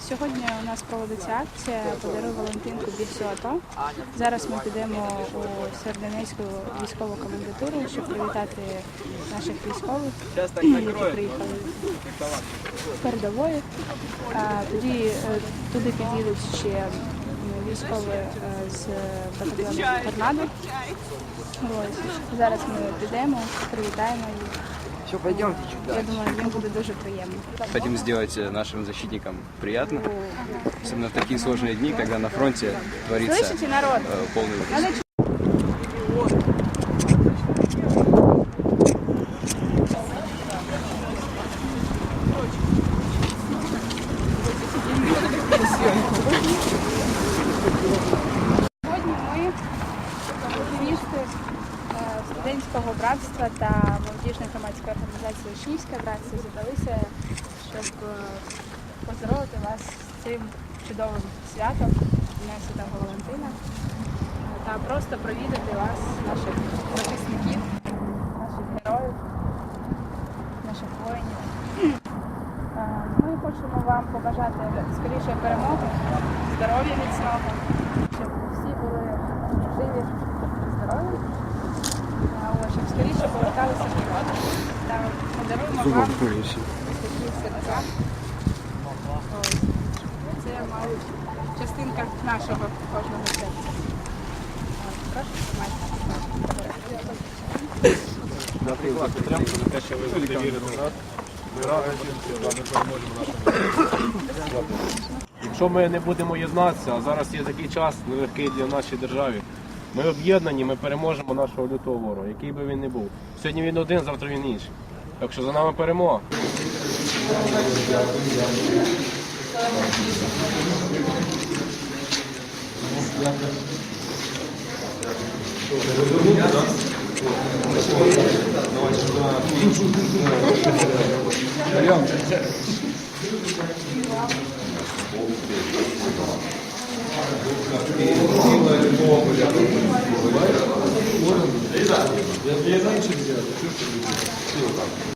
Сьогодні у нас проводиться акція Подаруй Валентинку бійцю АТО. Зараз ми підемо у Серденецьку військову комендатуру, щоб привітати наших військових, які приїхали з передової. Тоді е, туди під'їдуть ще військові е, з батальйону торнадо. Зараз ми підемо, привітаємо їх. Все, пойдемте Я думаю, їм буде дуже приємно. Хотим сделать э, нашим защитникам приятно, особенно в такие сложные дни, когда на фронте творится Слышите, народ? э, полный ужас. Надо Сьогодні Студентського братства та молодіжної громадської організації Учнівське братство зібралися, щоб е, поздоровити вас з цим чудовим святом Дня Святого Валентина та просто провідати вас, наших захисників, наших героїв, наших воїнів. Е, Ми хочемо вам побажати скорішої перемоги, здоров'я міцного, щоб всі були живі, здорові, а, ось, щоб скоріше поверталися додому. Та серця. Ось. Це, мабуть, частинка нашого кожного серця. Прошу підтримку за те, що ви будете вірити в нас. Ми разом будемо з переможемо нашому. Якщо ми не будемо єднатися, а зараз є такий час нелегкий для нашої держави. Ми об'єднані, ми переможемо нашого лютого ворога, який би він не був. Сьогодні він один, завтра він інший. Так що за нами перемога. bir daha. Bir yerden içeri geldi. Türk